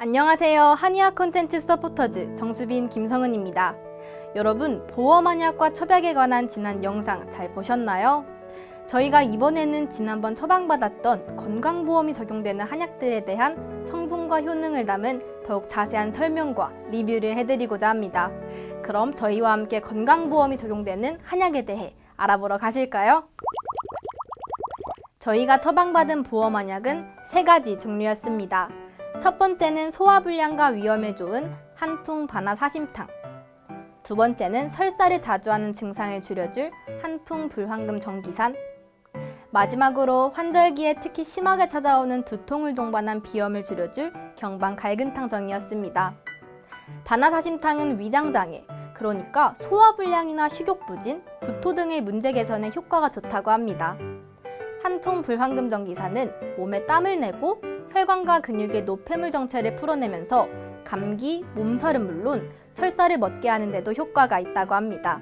안녕하세요. 한의학 콘텐츠 서포터즈 정수빈 김성은입니다. 여러분, 보험 한약과 처방에 관한 지난 영상 잘 보셨나요? 저희가 이번에는 지난번 처방받았던 건강보험이 적용되는 한약들에 대한 성분과 효능을 담은 더욱 자세한 설명과 리뷰를 해드리고자 합니다. 그럼 저희와 함께 건강보험이 적용되는 한약에 대해 알아보러 가실까요? 저희가 처방받은 보험 한약은 세 가지 종류였습니다. 첫 번째는 소화불량과 위염에 좋은 한풍 바나 사심탕. 두 번째는 설사를 자주 하는 증상을 줄여줄 한풍 불황금 정기산. 마지막으로 환절기에 특히 심하게 찾아오는 두통을 동반한 비염을 줄여줄 경방 갈근탕 정이었습니다. 바나사심탕은 위장장애, 그러니까 소화불량이나 식욕부진, 구토 등의 문제 개선에 효과가 좋다고 합니다. 한풍 불황금 정기사는 몸에 땀을 내고 혈관과 근육의 노폐물 정체를 풀어내면서 감기, 몸살은 물론 설사를 멎게 하는데도 효과가 있다고 합니다.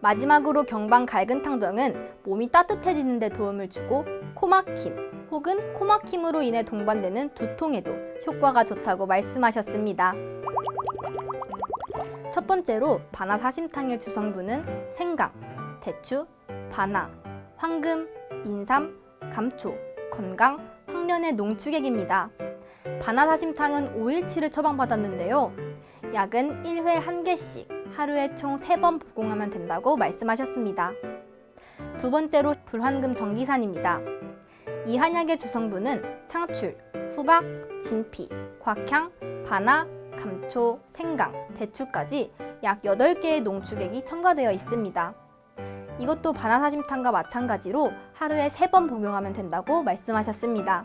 마지막으로 경방 갈근탕정은 몸이 따뜻해지는 데 도움을 주고 코막힘 혹은 코막힘으로 인해 동반되는 두통에도 효과가 좋다고 말씀하셨습니다. 첫 번째로 바나 사심탕의 주성분은 생강, 대추, 바나, 황금, 인삼, 감초, 건강, 황련의 농축액입니다. 바나사심탕은 5일치를 처방받았는데요. 약은 1회 1개씩 하루에 총 3번 복용하면 된다고 말씀하셨습니다. 두 번째로 불환금 정기산입니다. 이 한약의 주성분은 창출, 후박, 진피, 곽향, 바나, 감초, 생강, 대추까지 약 8개의 농축액이 첨가되어 있습니다. 이것도 바나사심탕과 마찬가지로 하루에 3번 복용하면 된다고 말씀하셨습니다.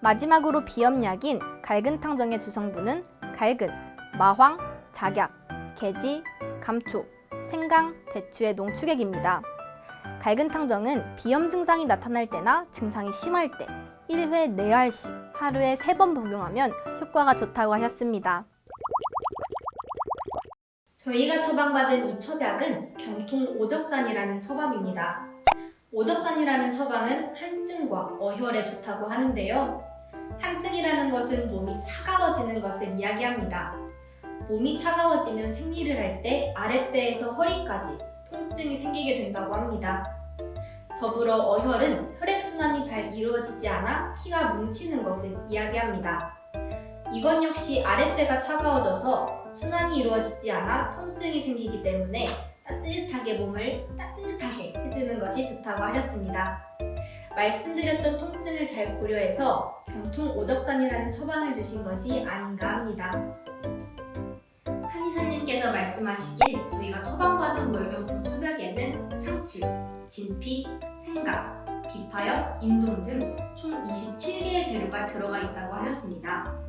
마지막으로 비염약인 갈근탕정의 주성분은 갈근, 마황, 작약, 계지, 감초, 생강, 대추의 농축액입니다. 갈근탕정은 비염 증상이 나타날 때나 증상이 심할 때 1회 4알씩 하루에 3번 복용하면 효과가 좋다고 하셨습니다. 저희가 처방받은 이 처방은 경통 오적산이라는 처방입니다. 오적산이라는 처방은 한증과 어혈에 좋다고 하는데요. 한증이라는 것은 몸이 차가워지는 것을 이야기합니다. 몸이 차가워지면 생리를 할 때 아랫배에서 허리까지 통증이 생기게 된다고 합니다. 더불어 어혈은 혈액순환이 잘 이루어지지 않아 피가 뭉치는 것을 이야기합니다. 이건 역시 아랫배가 차가워져서 순환이 이루어지지 않아 통증이 생기기 때문에 따뜻하게 몸을 따뜻하게 해주는 것이 좋다고 하셨습니다. 말씀드렸던 통증을 잘 고려해서 경통 오적산이라는 처방을 주신 것이 아닌가 합니다. 한의사님께서 말씀하시길 저희가 처방받은 월경통 처벽에는 창출, 진피, 생강, 비파엽, 인동 등총 27개의 재료가 들어가 있다고 하셨습니다.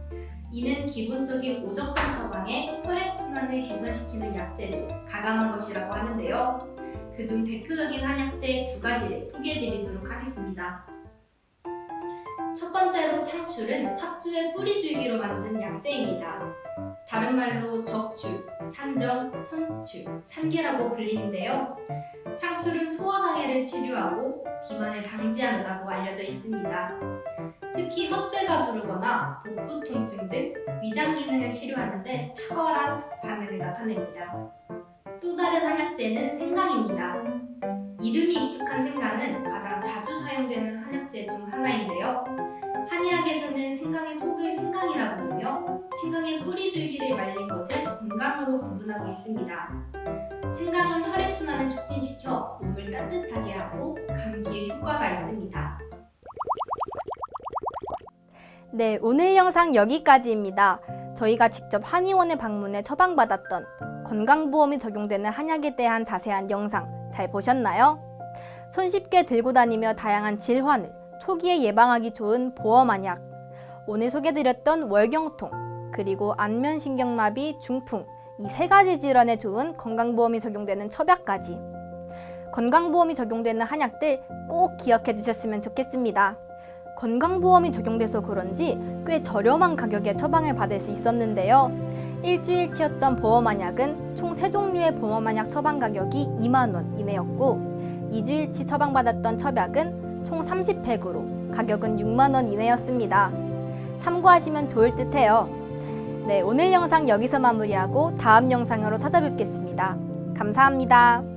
이는 기본적인 오적산 처방에 혈액순환을 개선시키는 약재를 가감한 것이라고 하는데요. 그중 대표적인 한약재 두 가지를 소개해드리도록 하겠습니다. 첫 번째로 창출은 삽주의 뿌리줄기로 만든 약재입니다. 다른 말로 적주, 산정, 선추, 산계라고 불리는데요. 창출은 소화장애를 치료하고 비만을 방지한다고 알려져 있습니다. 특히 헛배가 부르거나 복부 통증 등 위장 기능을 치료하는데 탁월한 반응을 나타냅니다. 또 다른 한약재는 생강입니다. 이름이 익숙한 생강은 가장 자주 사용되는 한약재 중 하나인데요. 한의학에서는 생강의 속을 생강이라고 부르며 생강의 뿌리 줄기를 말린 것을 건강으로 구분하고 있습니다. 생강은 혈액순환을 촉진시켜 몸을 따뜻하게 하고 감기에 효과가 있습니다. 네, 오늘 영상 여기까지입니다. 저희가 직접 한의원에 방문해 처방받았던 건강보험이 적용되는 한약에 대한 자세한 영상 잘 보셨나요? 손쉽게 들고 다니며 다양한 질환을 초기에 예방하기 좋은 보험 한약. 오늘 소개드렸던 월경통, 그리고 안면신경마비, 중풍 이 세 가지 질환에 좋은 건강보험이 적용되는 첩약까지. 건강보험이 적용되는 한약들 꼭 기억해 주셨으면 좋겠습니다. 건강보험이 적용돼서 그런지 꽤 저렴한 가격에 처방을 받을 수 있었는데요. 일주일치였던 보험한약은 총 세종류의 보험한약 처방 가격이 2만 원 이내였고 2주일치 처방받았던 처약은 총 30팩으로 가격은 6만 원 이내였습니다. 참고하시면 좋을 듯 해요. 네, 오늘 영상 여기서 마무리하고 다음 영상으로 찾아뵙겠습니다. 감사합니다.